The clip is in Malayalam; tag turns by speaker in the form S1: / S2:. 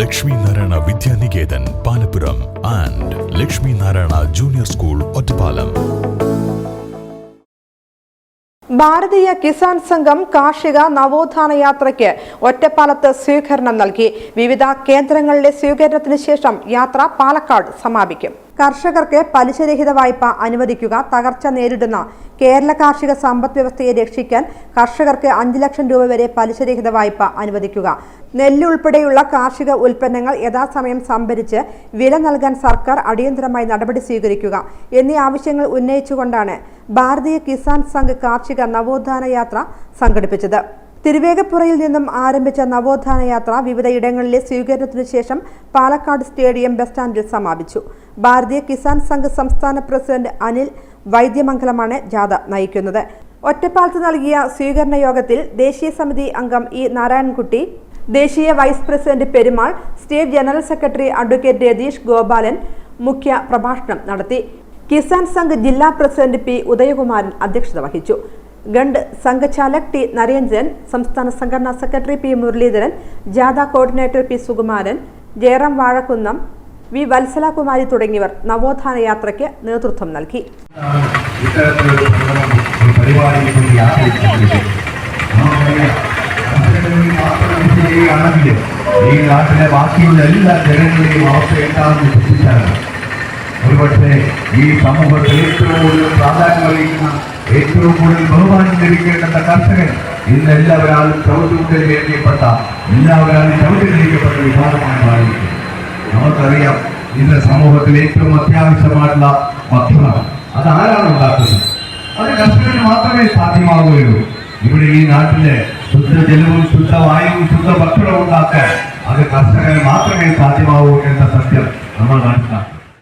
S1: Lakshmi Narayana Vidyaniketan Palappuram and Lakshmi Narayana junior school Ottapalam.
S2: Bharatiya Kisan Sangh കാർഷിക നവോത്ഥാന യാത്രയ്ക്ക് ഒറ്റപ്പാലത്ത് സ്വീകരണം നൽകി. വിവിധ കേന്ദ്രങ്ങളിലെ സ്വീകരണത്തിന് ശേഷം യാത്ര പാലക്കാട് സമാപിക്കും. കർഷകർക്ക് പലിശരഹിത വായ്പ അനുവദിക്കുക തകർച്ച നേരിടുന്ന കേരള കാർഷിക സമ്പദ് വ്യവസ്ഥയെ രക്ഷിക്കാൻ കർഷകർക്ക് അഞ്ച് ലക്ഷം രൂപ വരെ പലിശരഹിത വായ്പ അനുവദിക്കുക. നെല്ല് ഉൾപ്പെടെയുള്ള കാർഷിക ഉൽപ്പന്നങ്ങൾ യഥാസമയം സംഭരിച്ച് വില നൽകാൻ സർക്കാർ അടിയന്തരമായി നടപടി സ്വീകരിക്കുക എന്നീ ആവശ്യങ്ങൾ ഉന്നയിച്ചുകൊണ്ടാണ് ഭാരതീയ കിസാൻ സംഘ് കാർഷിക നവോത്ഥാന യാത്ര സംഘടിപ്പിച്ചത്. തിരുവേഗപ്പുറയിൽ നിന്നും ആരംഭിച്ച നവോത്ഥാന യാത്ര വിവിധ ഇടങ്ങളിലെ സ്വീകരണത്തിനു ശേഷം പാലക്കാട് സ്റ്റേഡിയം ബസ് സ്റ്റാൻഡിൽ സമാപിച്ചു. ഭാരതീയ കിസാൻ സംഘ് സംസ്ഥാന പ്രസിഡന്റ് അനിൽ വൈദ്യമംഗലമാണ് ജാഥ നയിക്കുന്നത്. ഒറ്റപ്പാലത്ത് നൽകിയ സ്വീകരണ യോഗത്തിൽ ദേശീയ സമിതി അംഗം ഇ നാരായണൻകുട്ടി ദേശീയ vice president Perumal state general secretary advocate Ratheesh Gopalan മുഖ്യ പ്രഭാഷണം നടത്തി. കിസാൻ സംഘ് ജില്ലാ പ്രസിഡന്റ് പി ഉദയകുമാരൻ അധ്യക്ഷത വഹിച്ചു. ഗണ്ട് സംഘചാലക് ടി നരേന്ദ്രൻ സംസ്ഥാന സംഘടനാ സെക്രട്ടറി പി മുരളീധരൻ ജാഥ coordinator P Sukumaran Jayaram Vazhakkunnam V Vatsalakumari തുടങ്ങിയവർ നവോത്ഥാന യാത്രയ്ക്ക് നേതൃത്വം നൽകി.
S3: ഈ നാട്ടിലെ ബാക്കിയുള്ള എല്ലാ അവസ്ഥ എന്താണെന്ന് ചിന്തിച്ചാൽ ഒരുപക്ഷെ ഈ സമൂഹത്തിൽ ഏറ്റവും കൂടുതൽ പ്രാധാന്യം അറിയിക്കുന്ന ഏറ്റവും കൂടുതൽ ബഹുമാനം ലഭിക്കേണ്ട കർഷകൻ. ഇന്ന് എല്ലാവരാലും ചവിട്ടുമുട്ടിൽ എഴുതിയപ്പെട്ട എല്ലാവരാലും ചവിട്ടിലിരിക്കപ്പെട്ട വിഭാഗമായി മാറിയിരിക്കുന്നു. നമുക്കറിയാം ഇന്ന് സമൂഹത്തിൽ ഏറ്റവും അത്യാവശ്യമായിട്ടുള്ള ഭക്ഷണം അത് ആരാണ് ഉണ്ടാക്കുന്നത്? അത് കർഷകന് മാത്രമേ സാധ്യമാവുകയുള്ളൂ. ഇവിടെ ഈ നാട്ടിലെ ശുദ്ധജലവും ശുദ്ധവായുവും ശുദ്ധ ഭക്ഷണവും ഉണ്ടാക്കാൻ അത് കർഷകന് മാത്രമേ സാധ്യമാവൂ എന്ന സത്യം നമ്മൾ മനസ്സിലാക്കും